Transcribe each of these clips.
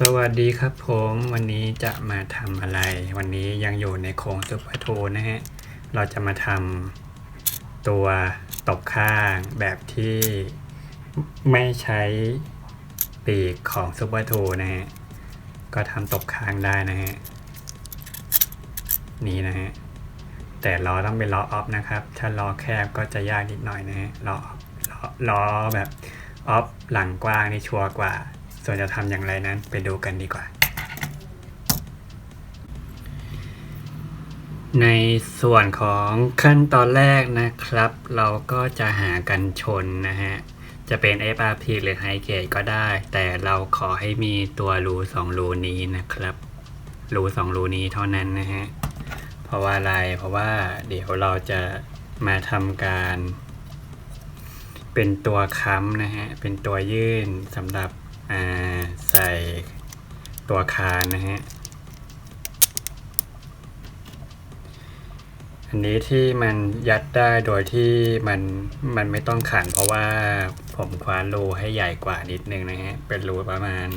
สวัสดีครับผมวันนี้จะมาทำอะไร วันนี้ยังอยู่ในโครงซุปเปอร์ทูนะฮะ เราจะมาทำตัวตบข้างแบบที่ไม่ใช้ปีกของซุปเปอร์ทูนะฮะ ก็ทำตบข้างได้นะฮะ นี่นะฮะ แต่ล้อต้องเป็นล้อออฟนะครับ ถ้าล้อแคบก็จะยากนิดหน่อยนะฮะล้อล้อแบบออฟหลังกว้างนี่ชัวร์กว่า ส่วนจะทำอย่างไรนั้นไปดูกันดีกว่า ในส่วนของขั้นตอนแรกนะครับ เราก็จะหากันชนนะฮะ จะเป็น FRP หรือ High Gate ก็ได้ แต่เราขอให้มีตัวรูสองรูนี้นะครับ รูสองรูนี้เท่านั้นนะฮะ เพราะว่าอะไร เพราะว่าเดี๋ยวเราจะมาทำการ เป็นตัวค้ำนะฮะ เป็นตัวยื่นสำหรับ ใส่ตัวคานนะฮะ อันนี้ที่มันยัดได้โดยที่มันมันไม่ต้องขันเพราะว่าผมคว้านรูให้ใหญ่กว่านิดนึงนะฮะ เป็นรูประมาณ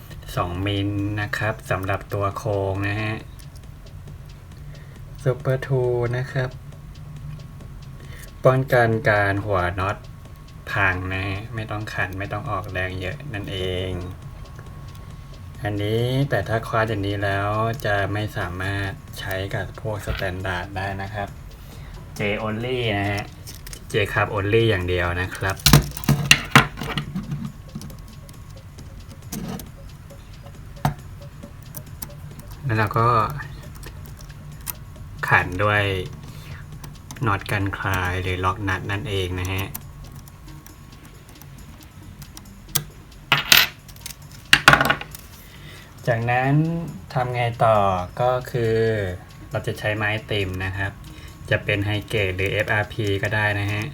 2 มิลนะครับสำหรับตัวโครงนะฮะซูเปอร์ทูนะครับ ป้องกันการหัวน็อต พังนะฮะไม่ต้องขันไม่ต้องออกแรงเยอะนั่นเอง อันนี้แต่ถ้าคว้าอย่างนี้แล้วจะไม่สามารถใช้กับพวกสแตนดาร์ดได้นะครับ J only นะฮะ J ครับ only อย่างเดียวนะครับแล้วเราก็ขันด้วยน็อตกันคลายหรือล็อกนัดนั่นเองนะฮะ จากนั้นทำไงต่อก็คือเราจะใช้ไม้ติมนะครับ จะเป็นไฮเกตหรือ FRP ก็ได้นะฮะ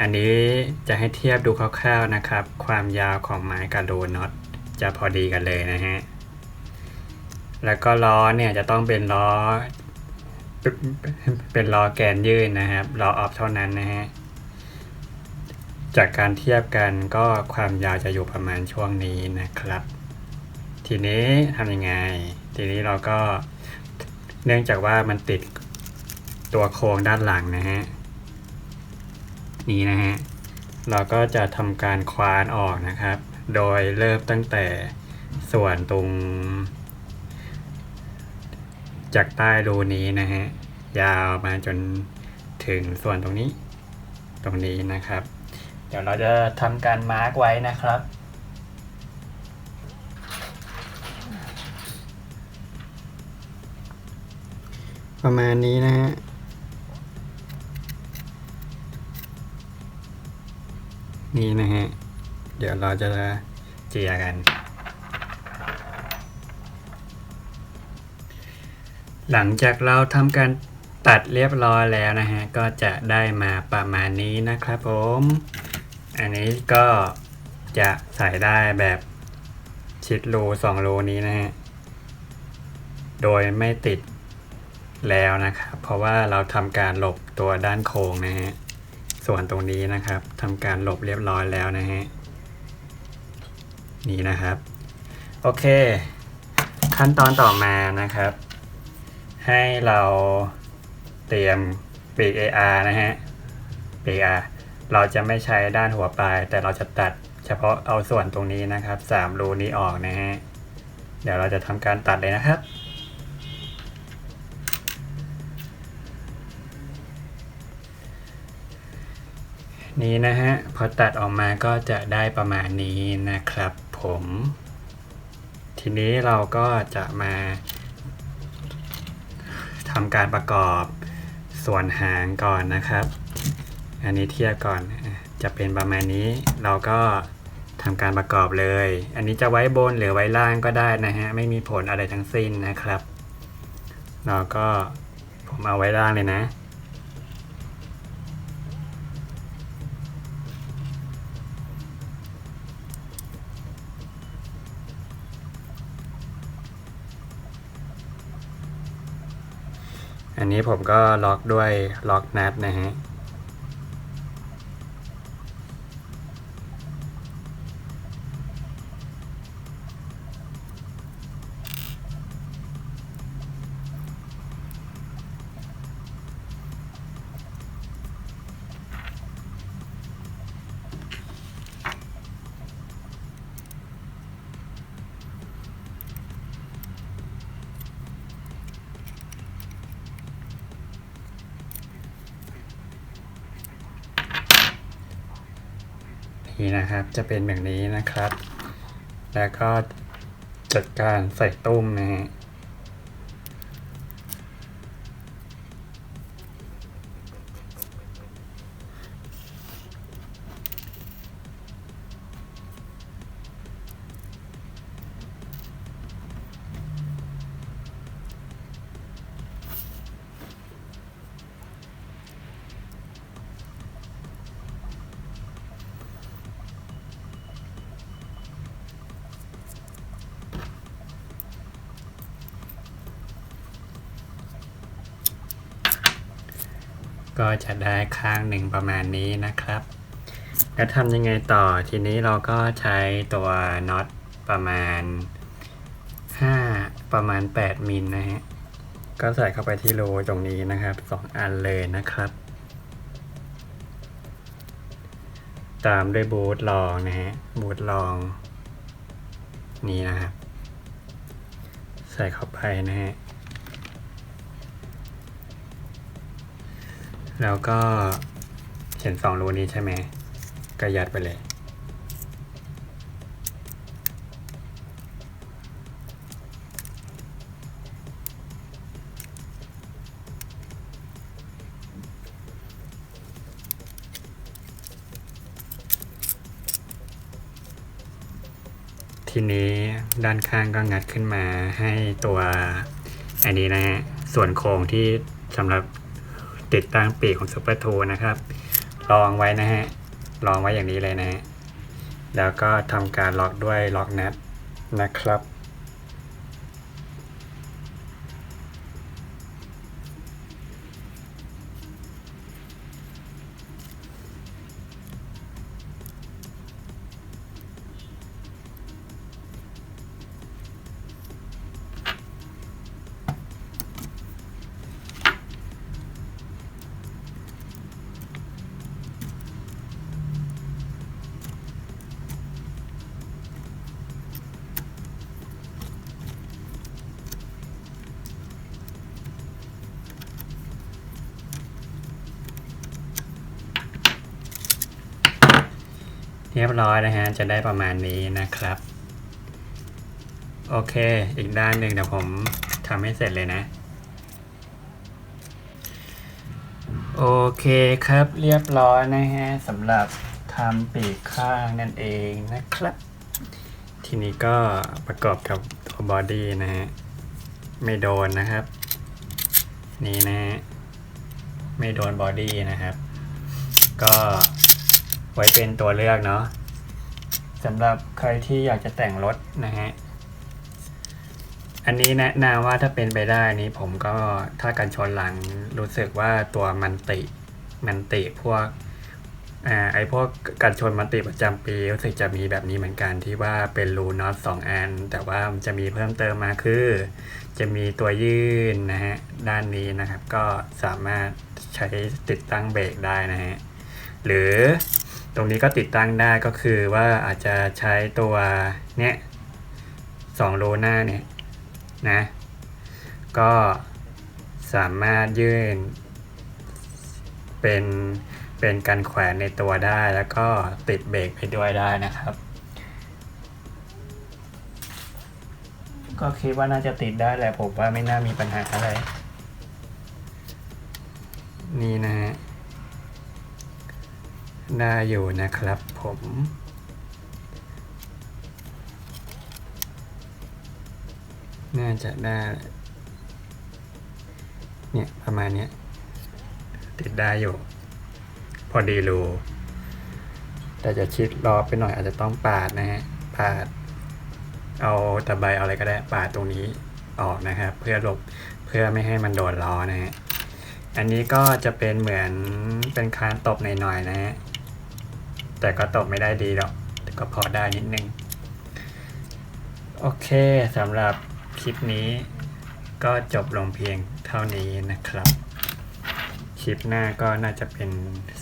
อันนี้จะให้เทียบดูคร่าวๆนะครับ ความยาวของไม้กับรูน็อตจะพอดีกันเลยนะฮะ แล้วก็ล้อเนี่ยจะต้องเป็นล้อ เป็นล้อแกนยื่นนะครับล้อออฟเท่านั้นนะฮะ จากการเทียบกันก็ความยาวจะอยู่ประมาณช่วงนี้นะครับ ทีนี้ทำยังไง ทีนี้เราก็เนื่องจากว่ามันติดตัวโครงด้านหลังนะฮะ นี่นะฮะ เราก็จะทำการคว้านออกนะครับ โดยเริ่มตั้งแต่ส่วนตรง จากใต้รูนี้นะฮะ ยาวมาจนถึงส่วนตรงนี้ ตรงนี้นะครับ เดี๋ยวเราจะทำการมาร์กไว้นะครับ ประมาณนี้นะฮะนี่นะฮะ เดี๋ยวเราจะเจียกัน หลังจากเราทำการตัดเรียบร้อยแล้วนะฮะ ก็จะได้มาประมาณนี้นะครับผม อันนี้ก็จะใส่ได้แบบชิดรูสองรูนี้นะฮะ โดยไม่ติด แล้วนะครับ เพราะว่าเราทำการหลบตัวด้านโค้งนะฮะส่วนตรงนี้นะครับทำการหลบเรียบร้อยแล้วนะฮะนี่นะครับ โอเค ขั้นตอนต่อมานะครับ ให้เราเตรียมปีก AR นะฮะปีก AR เราจะไม่ใช้ด้านหัวปลาย แต่เราจะตัดเฉพาะเอาส่วนตรงนี้นะครับสามรูนี้ออกนะฮะเดี๋ยวเราจะทำการตัดเลยนะครับ นี้นะฮะ พอตัดออกมาก็จะได้ประมาณนี้นะครับผม ทีนี้เราก็จะมาทำการประกอบส่วนหางก่อนนะครับ อันนี้เทียบก่อนจะเป็นประมาณนี้ เราก็ทำการประกอบเลย อันนี้จะไว้บนหรือไว้ล่างก็ได้นะฮะ ไม่มีผลอะไรทั้งสิ้นนะครับ เราก็ผมเอาไว้ล่างเลยนะ อันนี้ผมก็ล็อกด้วยล็อกนัดนะฮะ นี่นะครับ จะเป็นแบบนี้นะครับ แล้วก็จัดการใส่ตุ้มนะฮะ ก็จะได้ข้างหนึ่งประมาณนี้นะครับแล้วทำยังไงต่อทีนี้เราก็ใช้ตัวน็อตประมาณ 5 ประมาณ 8มิลนะฮะก็ใส่เข้าไปที่รูตรงนี้นะครับสองอันเลยนะครับ ตามด้วยบูทลองนะฮะบูทลอง นี้นะครับ ใส่เข้าไปนะฮะ แล้วก็เห็นสองรูนี้ใช่ไหมก็ยัดไปเลย ทีนี้ด้านข้างก็งัดขึ้นมาให้ตัวอันนี้นะฮะ ส่วนโครงที่สำหรับ ติดตั้งปีกของซูเปอร์ทูนะครับลองไว้นะฮะลองไว้อย่างนี้เลยนะฮะแล้วก็ทำการล็อกด้วยล็อกนัดนะครับ เรียบร้อยนะฮะ จะได้ประมาณนี้นะครับ โอเค อีกด้านหนึ่งเดี๋ยวผมทำให้เสร็จเลยนะ โอเคครับเรียบร้อยนะฮะสำหรับทำปีกข้างนั่นเองนะครับ ทีนี้ก็ประกอบกับตัวบอดี้นะฮะ ไม่โดนนะครับ นี่นะฮะ ไม่โดนบอดี้นะครับ ก็ ไว้เป็นตัวเลือกเนาะสำหรับใครที่อยากจะแต่งรถนะฮะ อันนี้แนะนำว่าถ้าเป็นไปได้นี้ผมก็ถ้ากันชนหลังรู้สึกว่าตัวมันติมันติพวกอ่าไอพวกกันชนมันติประจำปีรู้สึกจะมีแบบนี้เหมือนกันที่ว่าเป็นรูน็อตสองอัน แต่ว่ามันจะมีเพิ่มเติมมาคือ จะมีตัวยื่นนะฮะด้านนี้นะครับ ก็สามารถใช้ติดตั้งเบรกได้นะฮะหรือ ตรงนี้ก็ติดตั้งได้ก็คือว่าอาจจะใช้ตัวเนี้ยสองรูหน้าเนี่ยนะ ก็สามารถยื่น เป็นเป็นการแขวนในตัวได้แล้วก็ติดเบรกไปด้วยได้นะครับ ก็คิดว่าน่าจะติดได้แหละผมว่าไม่น่ามีปัญหาอะไร นี่นะฮะ ได้อยู่นะครับผมน่าจะได้เนี่ยประมาณเนี้ยติดได้อยู่ พอดีรูแต่จะชิดรอบไปหน่อยอาจจะต้องปาดนะฮะปาด เอาตะไบเอาอะไรก็ได้ปาดตรงนี้ออกนะครับ เพื่อหลบเพื่อไม่ให้มันโดนล้อนะฮะอันนี้ก็จะเป็นเหมือนเป็นคานตบหน่อยๆนะฮะ แต่ก็ตบไม่ได้ดีหรอกแต่ก็พอได้นิดนึง โอเคสำหรับคลิปนี้ก็จบลงเพียงเท่านี้นะครับ คลิปหน้าก็น่าจะเป็น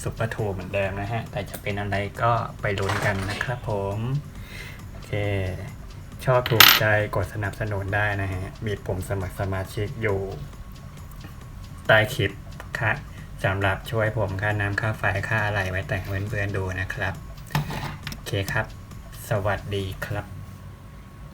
ซุปเปอร์ทูเหมือนเดิมนะฮะ แต่จะเป็นอะไรก็ไปลุ้นกันนะครับผม โอเค ชอบถูกใจกดสนับสนุนได้นะฮะ มีปุ่มสมัครสมาชิกอยู่ ใต้คลิปค่ะ สำหรับช่วยผมค่าน้ำค่าไฟค่าอะไรไว้แต่งเพื่อนๆดูนะครับ โอเคครับ สวัสดีครับ